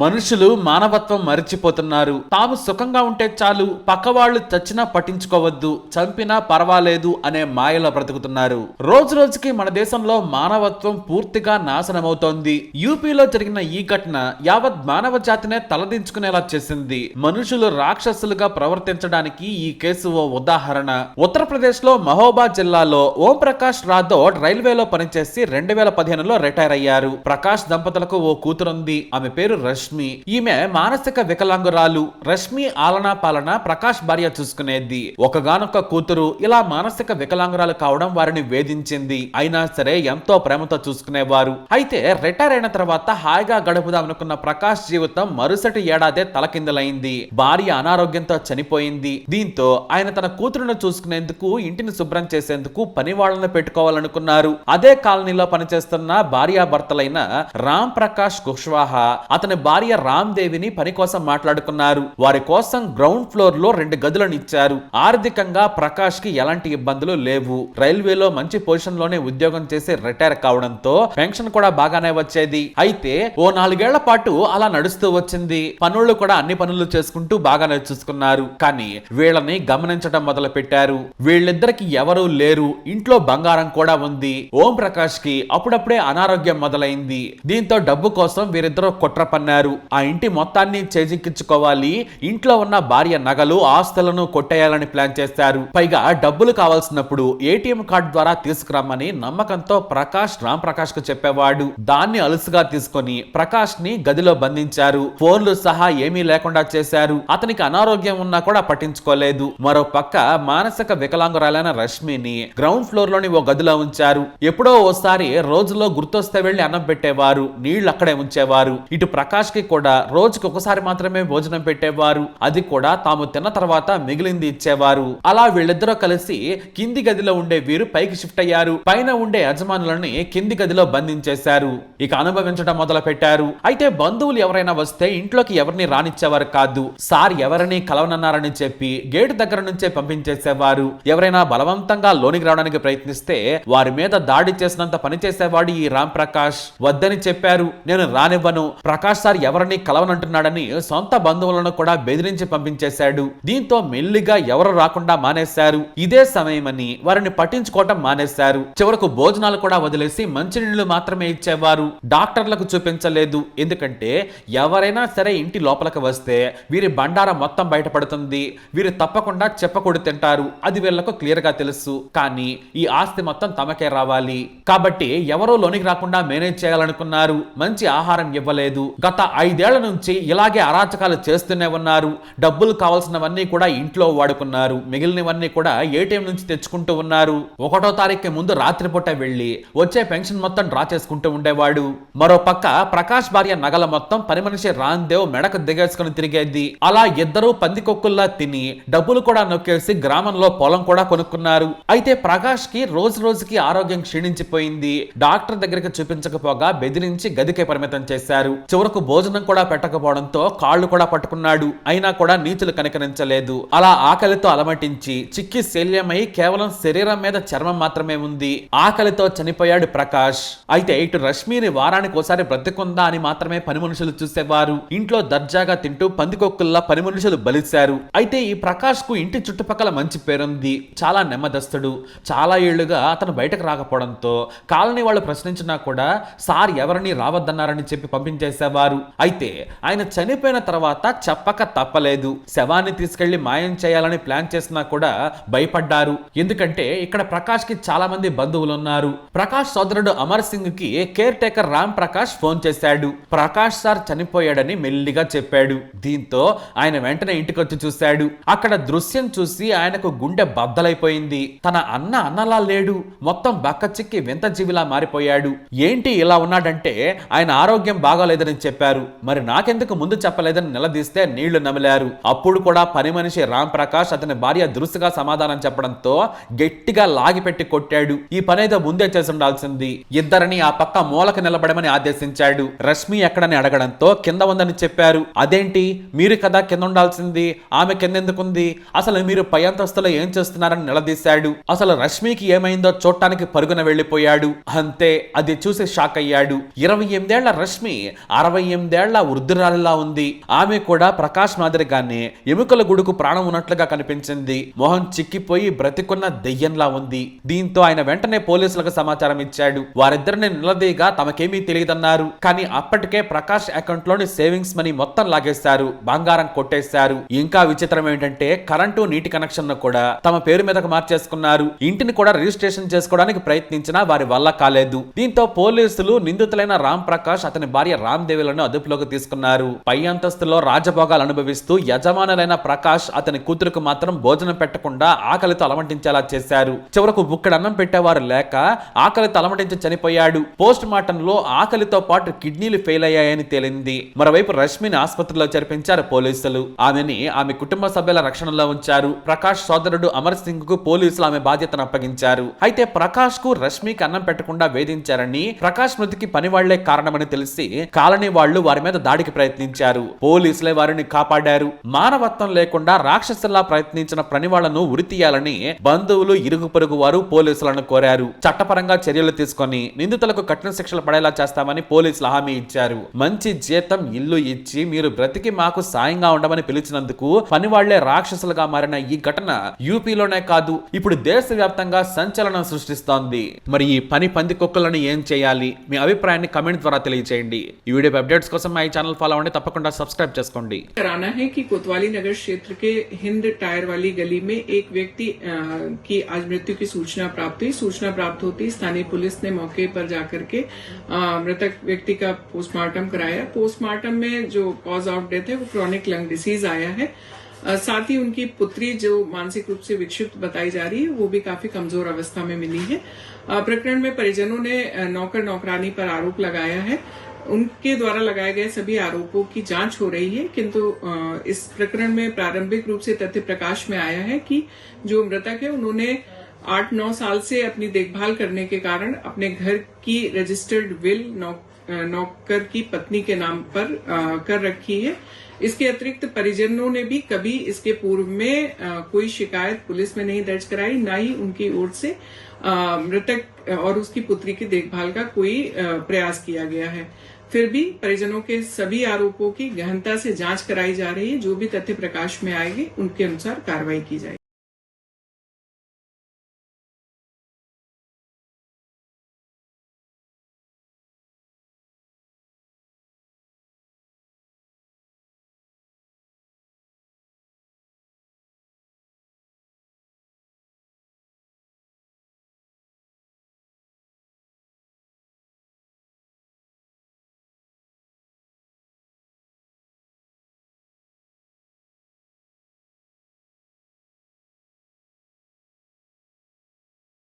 మనుషులు మానవత్వం మరిచిపోతున్నారు. తాము సుఖంగా ఉంటే చాలు పక్కవాళ్ళు చచ్చినా పట్టించుకోవద్దు చంపినా పర్వాలేదు అనే మాయలో బ్రతుకుతున్నారు. రోజు రోజుకి మన దేశంలో మానవత్వం పూర్తిగా నాశనమవుతోంది. యూపీలో జరిగిన ఈ ఘటన యావత్ మానవ జాతినే తలదించుకునేలా చేసింది. మనుషులు రాక్షసులుగా ప్రవర్తించడానికి ఈ కేసు ఓ ఉదాహరణ. ఉత్తరప్రదేశ్లో మహోబా జిల్లాలో ఓం ప్రకాష్ రాథోడ్ రైల్వేలో పనిచేసి రెండు వేల పదిహేనులో రిటైర్ అయ్యారు. ప్రకాష్ దంపతులకు ఓ కూతురుంది. ఆమె పేరు రష్ రష్మి. ఈమె మానసిక వికలాంగురాలు. రష్మి ఆలనా పాలన ప్రకాష్ భార్య చూసుకునేది. ఒకగానొక్క కూతురు ఇలా మానసిక వికలాంగురాలు కావడం వారిని వేధించింది. అయినా సరే ఎంతో ప్రేమతో చూసుకునేవారు. అయితే రిటైర్ అయిన తర్వాత హాయిగా గడుపుదాం అనుకున్న ప్రకాష్ జీవితం మరుసటి ఏడాదే తలకిందలైంది. భార్య అనారోగ్యంతో చనిపోయింది. దీంతో ఆయన తన కూతురును చూసుకునేందుకు ఇంటిని శుభ్రం చేసేందుకు పని వాళ్ళను పెట్టుకోవాలనుకున్నారు. అదే కాలనీలో పనిచేస్తున్న భార్యాభర్తలైన రామ్ ప్రకాష్ కుష్వాహా అతని భార్య రామ్ దేవిని పని కోసం మాట్లాడుకున్నారు. వారి కోసం గ్రౌండ్ ఫ్లోర్లో రెండు గదులను ఇచ్చారు. ఆర్థికంగా ప్రకాష్కి ఎలాంటి ఇబ్బందులు లేవు. రైల్వేలో మంచి పొజిషన్లోనే ఉద్యోగం చేసి రిటైర్ కావడంతో పెన్షన్ కూడా బాగానే వచ్చేది. అయితే ఓ నాలుగేళ్ళ పాటు అలా నడుస్తూ వచ్చింది. పనులు కూడా అన్ని పనులు చేసుకుంటూ బాగానే చూసుకున్నారు. కానీ వీళ్ళని గమనించడం మొదలు పెట్టారు వీళ్ళిద్దరికి ఎవరూ లేరు. ఇంట్లో బంగారం కూడా ఉంది. ఓం ప్రకాష్కి అప్పుడప్పుడే అనారోగ్యం మొదలైంది. దీంతో డబ్బు కోసం వీరిద్దరూ కుట్ర పన్నారు ఆ ఇంటి మొత్తాన్ని చేజిక్కించుకోవాలి. ఇంట్లో ఉన్న భార్య నగలు ఆస్తులను కొట్టేయాలని ప్లాన్ చేశారు. పైగా డబ్బులు కావాల్సినప్పుడు ఏటీఎం కార్డు ద్వారా తీసుకురమ్మని నమ్మకంతో ప్రకాష్ రామ్ ప్రకాష్కు చెప్పేవాడు. దాన్ని అలుసుగా తీసుకొని ప్రకాష్ని గదిలో బంధించారు. ఫోన్లు సహా ఏమీ లేకుండా చేశారు. అతనికి అనారోగ్యం ఉన్నా కూడా పట్టించుకోలేదు. మరో పక్క మానసిక వికలాంగురాలైన రష్మిని గ్రౌండ్ ఫ్లోర్లోని ఓ గదిలో ఉంచారు. ఎప్పుడో ఓసారి రోజులో గుర్తొస్తే వెళ్ళి అన్నం పెట్టేవారు. నీళ్ళు అక్కడే ఉంచేవారు. ఇటు ప్రకాష్ కి కూడా రోజుకి ఒకసారి మాత్రమే భోజనం పెట్టేవారు. అది కూడా తాము తిన్న తర్వాత మిగిలింది ఇచ్చేవారు. అలా వీళ్ళిద్దరూ కలిసి కింది గదిలో ఉండే వీరు పైకి షిఫ్ట్ అయ్యారు. పైన ఉండే యజమానులని కింది గదిలో బంధించేశారు. ఇక అనుభవించడం మొదలు పెట్టారు అయితే బంధువులు ఎవరైనా వస్తే ఇంట్లోకి ఎవరిని రానిచ్చేవారు కాదు. సార్ ఎవరిని కలవనన్నారని చెప్పి గేటు దగ్గర నుంచే పంపించేసేవారు. ఎవరైనా బలవంతంగా లోనికి రావడానికి ప్రయత్నిస్తే వారి మీద దాడి చేసినంత పని చేసేవాడు ఈ రామ్ ప్రకాష్ వద్దని చెప్పారు. నేను రానివ్వను. ప్రకాష్ సార్ ఎవరిని కలవనంటున్నాడని సొంత బంధువులను కూడా బెదిరించి పంపించేశాడు. దీంతో మెల్లిగా ఎవరు రాకుండా మానేశారు. ఇదే సమయమని వారిని పట్టించుకోవటం మానేశారు. చివరకు భోజనాలు కూడా వదిలేసి మంచినీళ్ళు మాత్రమే ఇచ్చేవారు. డాక్టర్లకు చూపించలేదు. ఎందుకంటే ఎవరైనా సరే ఇంటి లోపలికి వస్తే వీరి బండారం మొత్తం బయటపడుతుంది. వీరు తప్పకుండా చెప్పకూడదు తింటారు. అది వీళ్ళకు క్లియర్గా తెలుసు. కానీ ఈ ఆస్తి మొత్తం తమకే రావాలి. కాబట్టి ఎవరూ లోనికి రాకుండా మేనేజ్ చేయాలనుకున్నారు. మంచి ఆహారం ఇవ్వలేదు. గత ఐదేళ్ళ నుంచి ఇలాగే అరాచకాలు చేస్తూనే ఉన్నారు. డబ్బులు కావాల్సినవన్నీ కూడా ఇంట్లో వాడుకున్నారు. మిగిలినవన్నీ కూడా ఏటీఎం నుంచి తెచ్చుకుంటూ ఉన్నారు. ఒకటో తారీఖు ముందు రాత్రిపూట వెళ్ళి వచ్చే పెన్షన్ మొత్తం డ్రా చేసుకుంటూ ఉండేవాడు. మరో పక్క ప్రకాష్ భార్య నగల మొత్తం పని మనిషి రాందేవ్ మెడకు దిగేసుకుని తిరిగేది. అలా ఇద్దరూ పందికొక్కుల్లా తిని డబ్బులు కూడా నొక్కేసి గ్రామంలో పొలం కూడా కొనుక్కున్నారు. అయితే ప్రకాష్కి రోజు రోజుకి ఆరోగ్యం క్షీణించిపోయింది. డాక్టర్ దగ్గరికి చూపించకపోగా బెదిరించి గదికే పరిమితం చేశారు. చివరకు భోజనం కూడా పెట్టకపోవడంతో కాళ్ళు కూడా పట్టుకున్నాడు. అయినా కూడా నీతులు కనికరించలేదు. అలా ఆకలితో అలమటించి చిక్కి శల్యమై కేవలం శరీరం మీద చర్మం మాత్రమే ఉంది. ఆకలితో చనిపోయాడు ప్రకాష్. అయితే ఇటు రష్మిని వారానికి ఒకసారి బ్రతికుందా అని మాత్రమే పని మనుషులు చూసేవారు. ఇంట్లో దర్జాగా తింటూ పందికొక్కుల్లా పని మనుషులు బలిశారు. అయితే ఈ ప్రకాష్కు ఇంటి చుట్టుపక్కల మంచి పేరుంది. చాలా నెమ్మదస్తుడు. చాలా ఏళ్ళుగా అతను బయటకు రాకపోవడంతో కాలనీ వాళ్ళు ప్రశ్నించినా కూడా సార్ ఎవరిని రావద్దన్నారని చెప్పి పంపించేసేవారు. అయితే ఆయన చనిపోయిన తర్వాత చెప్పక తప్పలేదు. శవాన్ని తీసుకెళ్ళి మాయం చేయాలని ప్లాన్ చేసినా కూడా భయపడ్డారు. ఎందుకంటే ఇక్కడ ప్రకాష్కి చాలా మంది బంధువులు ఉన్నారు ప్రకాష్ సోదరుడు అమర్ సింగ్కి caretaker Ram Prakash phone చేశాడు. ప్రకాష్ సార్ చనిపోయాడని మెల్లిగా చెప్పాడు. దీంతో ఆయన వెంటనే ఇంటికి వచ్చి చూశాడు. అక్కడ దృశ్యం చూసి ఆయనకు గుండె బద్దలైపోయింది. తన అన్న అన్నలా లేడు. మొత్తం బక్క చిక్కి వింత జీవిలా మారిపోయాడు. ఏంటి ఇలా ఉన్నాడంటే ఆయన ఆరోగ్యం బాగాలేదని చెప్పారు. మరి నాకెందుకు ముందు చెప్పలేదని నిలదీస్తే నీళ్ళు నమిలారు. అప్పుడు కూడా పని మనిషి రామ్ ప్రకాష్ అతని భార్య దురుసుగా సమాధానం చెప్పడంతో గట్టిగా లాగిపెట్టి కొట్టాడు. ఈ పనేదో ముందే చేసి ఉండాల్సింది ఇద్దరిని ఆ పక్క మూలకు నిలబడమని ఆదేశించాడు. రష్మి ఎక్కడని అడగడంతో కింద ఉందని చెప్పారు. అదేంటి? మీరు కదా కింద ఉండాల్సింది ఆమె కిందెందుకుంది? అసలు మీరు పై అంతస్తులో ఏం చేస్తున్నారని నిలదీశాడు. అసలు రష్మికి ఏమైందో చూడటానికి పరుగున వెళ్ళిపోయాడు అంతే అది చూసి షాక్ అయ్యాడు ఇరవై ఎనిమిదేళ్ళ రష్మి అరవై ఎనిమిది ఎనిమిదేళ్ళ వృద్ధురాలిలా ఉంది. ఆమె కూడా ప్రకాష్ మాదిరిగానే ఎముకల గుడుకు ప్రాణం ఉన్నట్లుగా కనిపించింది. మొహం చిక్కిపోయి బ్రతికున్న దెయ్యంలా ఉంది. దీంతో ఆయన వెంటనే పోలీసులకు సమాచారం ఇచ్చాడు. వారిద్దరిని నిలదీగా తమకేమీ తెలియదన్నారు. కానీ అప్పటికే ప్రకాష్ అకౌంట్లోని సేవింగ్స్ మనీ మొత్తం లాగేశారు. బంగారం కొట్టేశారు. ఇంకా విచిత్రం ఏంటంటే కరెంటు నీటి కనెక్షన్ను కూడా తమ పేరు మీదకు మార్చేసుకున్నారు. ఇంటిని కూడా రిజిస్ట్రేషన్ చేసుకోవడానికి ప్రయత్నించినా వారి వల్ల కాలేదు. దీంతో పోలీసులు నిందితులైన రామ్ ప్రకాష్ అతని భార్య రామ్ దేవిలను అదుపులోకి తీసుకున్నారు. పై అంతస్తులో రాజభోగాలు అనుభవిస్తూ యజమానులైన ప్రకాష్ అతని కూతురుకు మాత్రం భోజనం పెట్టకుండా ఆకలితో అలమటించేలా చేశారు. చివరకు బుక్కడు అన్నం పెట్టేవారు లేక ఆకలితో అలమటించి చనిపోయాడు. పోస్ట్ మార్టం లో ఆకలితో పాటు కిడ్నీలు ఫెయిల్ అయ్యాయని తేలింది. మరోవైపు రష్మిని ఆసుపత్రిలో చేర్పించారు పోలీసులు. ఆమెని ఆమె కుటుంబ సభ్యుల రక్షణలో ఉంచారు. ప్రకాష్ సోదరుడు అమర్ సింగ్కు పోలీసులు ఆమె బాధ్యతను అప్పగించారు. అయితే ప్రకాష్కు రష్మికి అన్నం పెట్టకుండా వేధించారని ప్రకాష్ మృతికి పనివాళ్ళే కారణమని తెలిసి కాలనీ వాళ్ళు వారి మీద దాడికి ప్రయత్నించారు. పోలీసులే వారిని కాపాడారు. మానవత్వం లేకుండా రాక్షసులా ప్రయత్నించిన పనివాళ్ళను ఉరి తీయాలని బంధువులు ఇరుగు పొరుగు వారు పోలీసులను కోరారు. చట్టపరంగా చర్యలు తీసుకొని నిందితులకు కఠిన శిక్షలు పడేలా చేస్తామని పోలీసులు హామీ ఇచ్చారు. మంచి జీతం ఇల్లు ఇచ్చి మీరు బ్రతికి మాకు సాయంగా ఉండమని పిలిచినందుకు పనివాళ్ళే రాక్షసులుగా మారిన ఈ ఘటన యూపీలోనే కాదు ఇప్పుడు దేశవ్యాప్తంగా సంచలనం సృష్టిస్తోంది. మరి ఈ పని పంది కుక్కలను ఏం చేయాలి? మీ అభిప్రాయాన్ని కమెంట్ ద్వారా తెలియజేయండి ఈ వీడియో అప్డేట్స్ కోసం మా ఈ ఛానల్ ఫాలో అవ్వండి తప్పకుండా సబ్స్క్రైబ్ చేసుకోండి कराना है कि कोतवाली नगर क्षेत्र के हिंद टायर वाली गली में एक व्यक्ति अ, की आज मृत्यु की सूचना प्राप्त हुई सूचना प्राप्त होती ही स्थानीय पुलिस ने मौके पर जाकर के अ, मृतक व्यक्ति का पोस्टमार्टम कराया पोस्टमार्टम में जो कॉज ऑफ डेथ है वो क्रॉनिक लंग डिसीज आया है अ, साथ ही उनकी पुत्री जो मानसिक रूप से विक्षिप्त बताई जा रही है वो भी काफी कमजोर अवस्था में मिली है अ, प्रकरण में परिजनों ने अ, नौकर नौकरानी पर आरोप लगाया है उनके द्वारा लगाए गए सभी आरोपों की जाँच हो रही है, किंतु इस प्रकरण में प्रारंभिक रूप से तथ्य प्रकाश में आया है कि जो मृतक है, उन्होंने आठ नौ साल से अपनी देखभाल करने के कारण अपने घर की रजिस्टर्ड विल नौकर की पत्नी के नाम पर कर रखी है। इसके अतिरिक्त परिजनों ने भी कभी इसके पूर्व में आ, कोई शिकायत पुलिस में नहीं दर्ज कराई न ही उनकी ओर से मृतक और उसकी पुत्री की देखभाल का कोई आ, प्रयास किया गया है। फिर भी परिजनों के सभी आरोपों की गहनता से जाँच कराई जा रही है। जो भी तथ्य प्रकाश में आएँगे उनके अनुसार कार्रवाई की जाएगी।